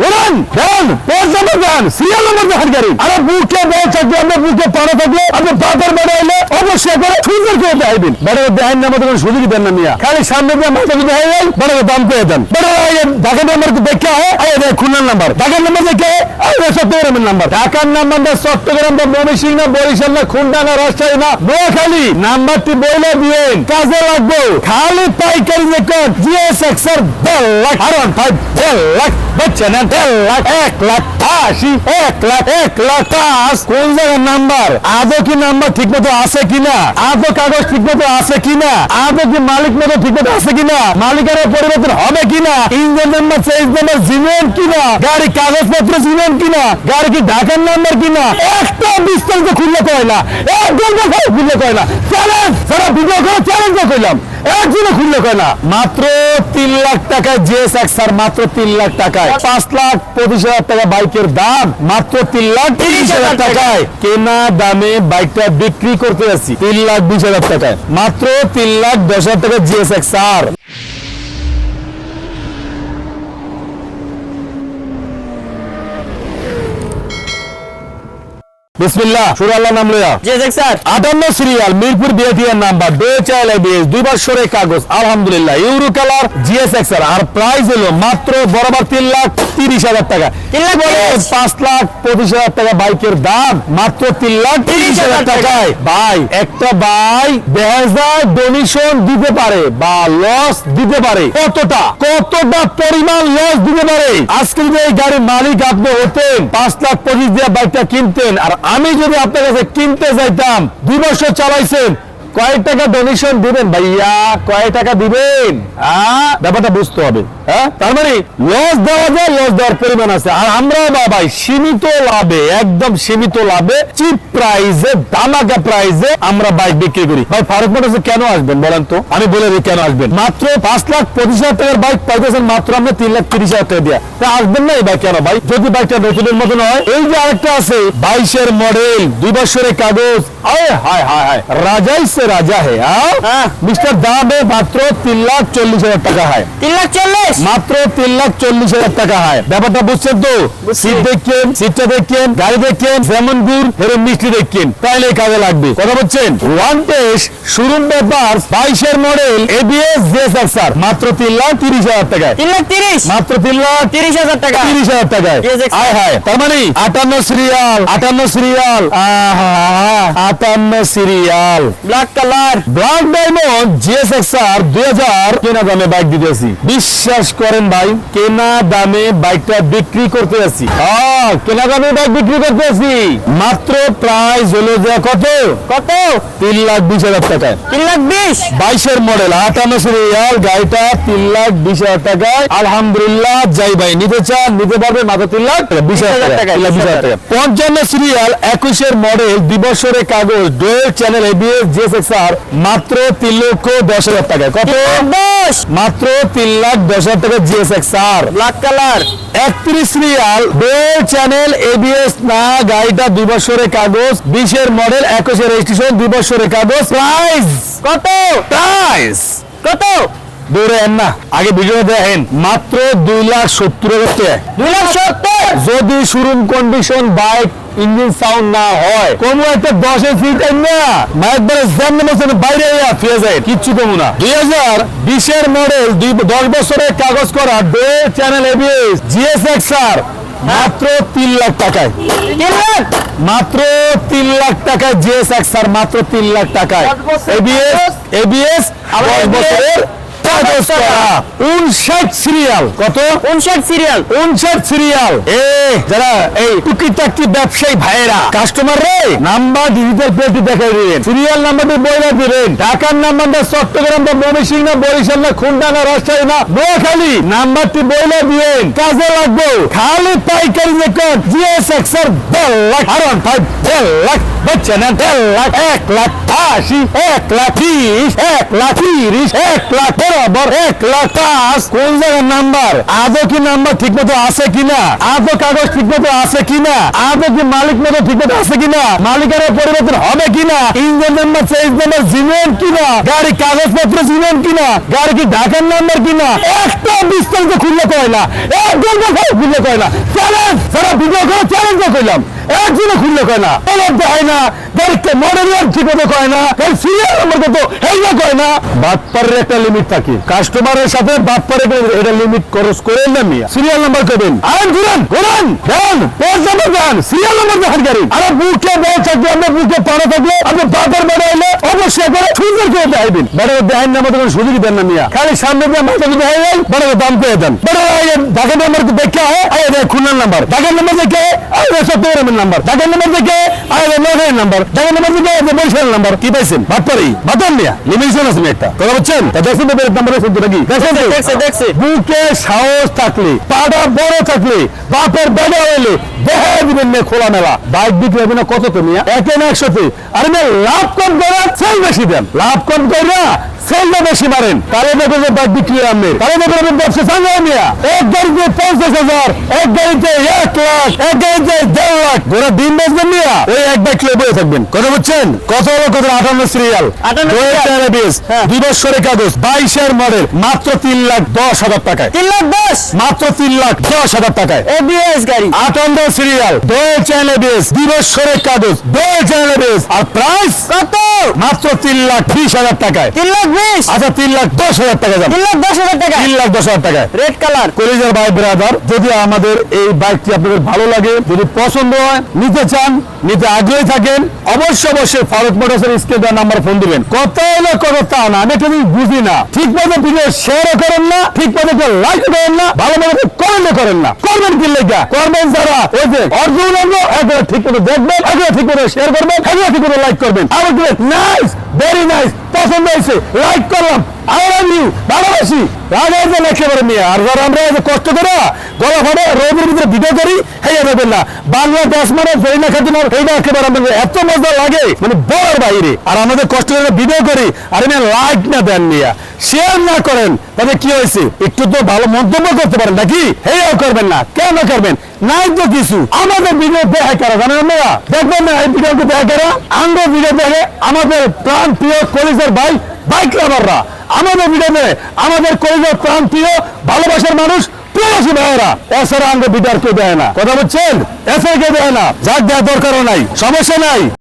ঘুরান পেজ নম্বর দেন serial number দেন গাড়ি। আরে বুকে বল থাকবে, আমরা বুকে পাড়া থাকলে আপনি বাজার বেড়ে এলে অবশ্যই করে সুন্দর করে দেখাইবেন বেড়ে দেখাইন না আমাদের কোনো সুযোগই দেন না মিয়া। খালি সামনে দিয়ে দেন বেড়ে ঢাকা আয় দেখ খুলনার নাম্বার ঢাকার নাম্বার দেখে চট্টগ্রামের নাম্বার ঢাকার নাম্বারটা চট্টগ্রাম বা ময়মনসিংহ না, বরিশাল না, খুলনা না, রাজশাহী না, নোয়াখালী। নাম্বারটি বইলে দিয়েন। কাজে লাগবে। খালি পাইকারি দেখুন জিএস এক্সের দেড় লাখ, আর ফাইভ দেড় লাখ লাখ আশি, এক লাখ এক লাখ পাঁচ। কোন জায়গার নাম্বার? আদৌ কি নাম্বার ঠিক মতো আছে কিনা? আদৌ কাগজ ঠিক মতো আছে কিনা? আদৌ কি মালিক মতো ঠিক মতো আছে কিনা? মালিকের পরিবর্তন হবে কিনা? ইঞ্জিন নাম্বার, চেঞ্জ নাম্বার জিমেন কিনা? গাড়ি কাগজপত্র জিমেন কিনা? গাড়ি কি ঢাকার নাম্বার কিনা? একটা বিস্তারিত খুললে কয় না? একদম কথা খুললে কয় না? চ্যালেঞ্জ করলাম। একজনে খুললে মাত্র তিন লাখ এক্সার মাত্র তিন লাখ টাকায়। পাঁচ লাখ পঁচিশ হাজার টাকা বাইকের দাম মাত্র তিন লাখ তিরিশ হাজার টাকায়। কেনা দামে বাইকটা বিক্রি করতে যাচ্ছি। তিন লাখ বিশ হাজার টাকায়। মাত্র তিন লাখ দশ হাজার টাকা জিএস এক্সার বিসমিল্লাহ শুরু আল্লাহ নাম লইয়া। জি স্যার। আটান্ন সিরিয়াল মিরপুর বিএটিএর নাম্বার ডে চাইল এবিএস দুই বছরের কাগজ আলহামদুলিল্লাহ। ইউরো কালার জিএস এক্সআর আর প্রাইস হলো মাত্র বরাবর তিন লাখ তিরিশ হাজার টাকা। তিন লাখ বলে তিরিশ। পাঁচ লাখ পঁচিশ হাজার টাকা বাইকের দাম মাত্র তিন লাখ তিরিশ হাজার টাকায়। ভাই একটা ভাই বেহাজার ডোনেশন দিতে পারে বা লস দিতে পারে। কতটা? কতটা পরিমাণ লস দিতে পারে? আজকে যদি এই গাড়ির মালিক আপনি হতেন পাঁচ লাখ পঁচিশ দিয়ে বাইকটা কিনতেন আর আমি যদি আপনার কাছে কিনতে চাইতাম দুই বছর চালাইছেন কয় টাকা ডোনেশন দিবেন ভাইয়া? কয় টাকা দিবেন? হ্যাঁ? ব্যাপারটা বুঝতে হবে। হ্যাঁ? তার মানে লস দেওয়া যায় লস দেওয়ার পরিমাণ আছে। আর আমরা বা ভাই সীমিত লাভে একদম সীমিত লাভে চিপ প্রাইসে দামাকা প্রাইসে আমরা বাইক বিক্রি করি। ভাই ফারুক মোটরসে কেন আসবেন বলেন তো? আমি বলে দিই কেন আসবেন। মাত্র পাঁচ লাখ পঁচিশ হাজার টাকার বাইক পাইতেছেন মাত্র আমরা তিন লাখ তিরিশ হাজার টাকা দিয়া। তা আসবেন না এই বাইক কেন ভাই? যদি বাইকটা নতুনের মতন হয়। এই যে আরেকটা আছে বাইশের মডেল দুই বছরের কাগজ। আয় হায় হায় হায়। রাজাই সে রাজা হ্যাঁ হ্যাঁ। মিস্টার দাম মাত্র তিন লাখ চল্লিশ হাজার টাকা হয়। তিন লাখ চল্লিশ? মাত্র তিন লাখ চল্লিশ হাজার টাকা হয়। ব্যাপারটা বুঝছেন তো? সিট দেখছেন সিটটা দেখছেন গাড়ি দেখছেন যেমন গুড় এরকম মিষ্টি দেখছেন তাইলে কাজে লাগবে। কথা বলছেন ওয়ান টেস্ট শোরুম ব্যাপার বাইশের মডেল এবিএস জেস এক্সার মাত্র তিন লাখ তিরিশ হাজার টাকায়। তিন লাখ তিরিশ? মাত্র তিন লাখ তিরিশ হাজার টাকা। তিরিশ হাজার টাকায়. আয় হায় তার মানে আটান্ন সিরিয়াল আটান্ন সিরিয়াল আহা, আটান্ন serial. Black colour. Black diamond GS XR কেনা দামে বাইক দিতেছি বিশ্বাস করেন ভাই কেনা দামে বাইকটা বিক্রি করতে আছি। হ্যাঁ, কেনা দামে বাইক বিক্রি করতে আছি। মাত্র প্রাইস হলো যে কত? কত? লাখ বিশ হাজার টাকায়। তিন লাখ মডেল আটান্ন সিরিয়াল গাড়িটা তিন লাখ হাজার টাকায়। আলহামদুলিল্লাহ যাই ভাই নিতে চান নিতে পারবে মাত্র তিন লাখ হাজার টাকা তিন লাখ বিশ হাজার টাকা পঞ্চান্ন সিরিয়াল একুশের মডেল দুই বছরের কাগজ ডোয়েল চ্যানেল এবিএস এক্সআর মাত্র তিন লক্ষ দশ হাজার টাকায় কত? মাত্র তিন লাখ দশ হাজার টাকা জিএস এক্সআর ব্ল্যাক কালার। একত্রিশ রিয়াল ডোয়েল চ্যানেল এবিএস না গাড়িটা দুই বছরের কাগজ বিশের মডেল একুশের রেজিস্ট্রেশন দুই বছরের কাগজ। প্রাইস কত? প্রাইস কত? দৌড়ে না আগে ভিডিও দেখেন মাত্র দুই লাখ সত্তর হাজার টাকা। দুই লাখ সত্তর। যদি showroom condition bike engine sound না হয়। কোনো একটা দশের সিট না। জ্যাম নেমেছেন বাইরে ফিরে যায় কিচ্ছু কমু না। দুই হাজার বিশের মডেল দুই দশ বছরের কাগজ করা ডে চ্যানেল এবিএস জিএস এক্সআর মাত্র তিন লাখ টাকায়। মাত্র তিন লাখ টাকায় জিএস এক্সআর মাত্র তিন লাখ টাকায়। দশ এবিএস। এবিএস দশ বছরের সিরিয়াল। কত? সিরিয়াল। সিরিয়াল। এ যারা এই ব্যবসায়ী ভাইয়েরা কাস্টমার রে। নাম্বার ডিজিটাল প্লেটটি দেখাই দিবেন। সিরিয়াল নাম্বারটি বইলা দিবেন। ঢাকার নাম্বারটা চট্টগ্রাম বা ময়মনসিংহ না বরিশাল না খুলনা না রাজশাহী না নোয়াখালী। নাম্বারটি বইলা দিবেন। কাজে লাগবে। খালি পাইকারি রেকর্ড জিএস এক্সআর দেড় লাখ ফাইভ লাখ না দেড় লাখ এক লাখ আশি এক লাখ তিরিশ এক লাখ তিরিশ এক লাখ বরাবর এক লাখ পাঁচ কোন জায়গার নাম্বার আদৌ কি নাম্বার ঠিক মতো আছে কিনা আদৌ কাগজ ঠিক মতো আছে কিনা আদৌ কি মালিক মতো ঠিক মতো আছে কিনা মালিকের পরিবর্তন হবে কিনা ইঞ্জিন নাম্বার চেঞ্জ নাম্বার জিমেন কিনা গাড়ি কাগজপত্র জিমেন কিনা গাড়ি কি ঢাকার নাম্বার কিনা একটা বিস্তারিত খুললে কয় না একজন কথা খুললে কয় না চ্যালেঞ্জ যারা ভিডিও করে চ্যালেঞ্জ করলাম একজনে খুললে কয় না? হয় না। গাড়িতে মডেলিয়ার মতো কয় না? গাড়ি সিরিয়াল নাম্বার কত? হেইয়া কয় না? বাটপারের একটা লিমিট থাকে। কাস্টমারের সাথে বাটপারের এটা লিমিট খরচ করে না মিয়া। সিরিয়াল নাম্বার করবেন আইন ঘুরান ঘুরান দেন পয়সা দেন সিরিয়াল নাম্বার দেখান গাড়ি। আরে বুকে বল থাকবে আমরা বুকে পাড়া থাকলে আপনি বাপের বেড়ে এলে অবশ্যই করে সুন্দর করে দেখাইবেন। বেড়ে দেখাইন নাম্বার কোনো সুযোগ দেন না মিয়া। খালি সামনে দিয়ে মাথা যদি হয়ে যায় বেড়ে দাম পেয়ে দেন। বেড়ে ঢাকা নাম্বার দেখে হয় দেখ খুলনার নাম্বার ঢাকার নাম্বার দেখে আয় দেখ সত্যের নাম্বার ঢাকার নাম্বার দেখে দেখ নগরের নাম্বার ঢাকার নাম্বার দেখে আয় দেখ নাম্বার কি পাইছেন বাটপারি বাতান মিয়া লিমিটেশন আছে একটা কথা বলছেন তা দেখছেন তো বেড়ে নাম্বার শুনতে নাকি দেখছেন তো? দেখছি দেখছি বুকে সাহস থাকলে পাটা বড় থাকলে বাপের বেড়ে হইলে দেখা দিবেন না খোলা মেলা বাইক বিক্রি হবে না কত তুমি একে না একশোতে আরে লাভ কম করে সেল বেশি দেন লাভ কম করে সেলটা বেশি মারেন। তাহলে দেখো যে বাইক বিক্রি আনবে তাহলে দেখো যে ব্যবসা চাঙ্গা মিয়া। এক গাড়িতে পঞ্চাশ হাজার এক গাড়িতে এক লাখ এক গাড়িতে দেড় লাখ। গোটা দিন বেচবেন মিয়া? ওই এক বাইক লয়ে বয়ে থাকবেন। কথা বুঝছেন? কত হলো কত আটান্ন সিরিয়াল 58 serial। হ্যাঁ। দিবসরে কাগজ বাইশের মডেল মাত্র তিন লাখ দশ হাজার টাকায়। তিন লাখ দশ? মাত্র তিন লাখ দশ হাজার টাকায়। এবিএস গাড়ি। আটান্ন সিরিয়াল দোয়ে চ্যানেল বেস দিবসরে কাগজ দোয়ে চ্যানেল বেস আর প্রাইস কত? মাত্র তিন লাখ বিশ হাজার টাকায়। তিন লাখ আচ্ছা তিন লাখ দশ হাজার টাকা তিন লাখ দশ হাজার টাকা। তিন লাখ দশ হাজার রেড কালার কলেজের ব্রাদার যদি আমাদের এই বাইকটি আপনাদের ভালো লাগে যদি পছন্দ হয় নিতে চান নিতে আগ্রহী থাকেন অবশ্যই অবশ্যই ফারুক মোটরসের স্ক্রিন দেওয়ার নাম্বার ফোন দিবেন। কত হলো কত তা না আমি একটা বুঝি না। ঠিক মতো ভিডিও শেয়ারও করেন না ঠিক মতো লাইক করেন না ভালো মতো কমেন্টও করেন না। করবেন কি লেখা করবেন যারা ওই যে অর্জুন একবার ঠিক মতো দেখবেন একবার ঠিক মতো শেয়ার করবেন একবার ঠিক মতো লাইক করবেন। আবার নাইস ভেরি নাইস পছন্দ হয়েছে লাইক করলাম। আই লাভ ইউ ভালোবাসি। রাগ একেবারে মেয়ে। আর যারা আমরা কষ্ট করে গলা ফাটে রোদের ভিতরে ভিডিও করি, হেয়ে দেবেন না। মানে ফেরিনা এইটা একেবারে আমাদের এত মজা লাগে মানে বড় বাইরে। আর আমাদের কষ্ট করে ভিডিও করি, আর এমনি লাইক না দেন মিয়া। শেয়ার না করেন তবে কি হয়েছে? একটু তো ভালো মন্তব্য করতে পারেন, নাকি? হেয়াও করবেন না, কেন করবেন? নাই তো কিছু। আমাদের ভিডিও দেখা করা, জানেন আপনারা দেখবেন না, এই দেখা করা? আঙ্গ ভিডিও দেখে আমাদের প্রাণ প্রিয় কলিজের ভাই বাইক লাভাররা। আমাদের ভিডিওতে আমাদের কলিজার প্রাণ প্রিয়, ভালোবাসার মানুষ, প্রবাসী ভাইয়েরা। এছাড়া আমাদের ভিডিও কেউ দেয় না। কথা বলছেন? এছাড়া কেউ দেয় না। যার দেওয়ার দরকারও নাই। সমস্যা নাই।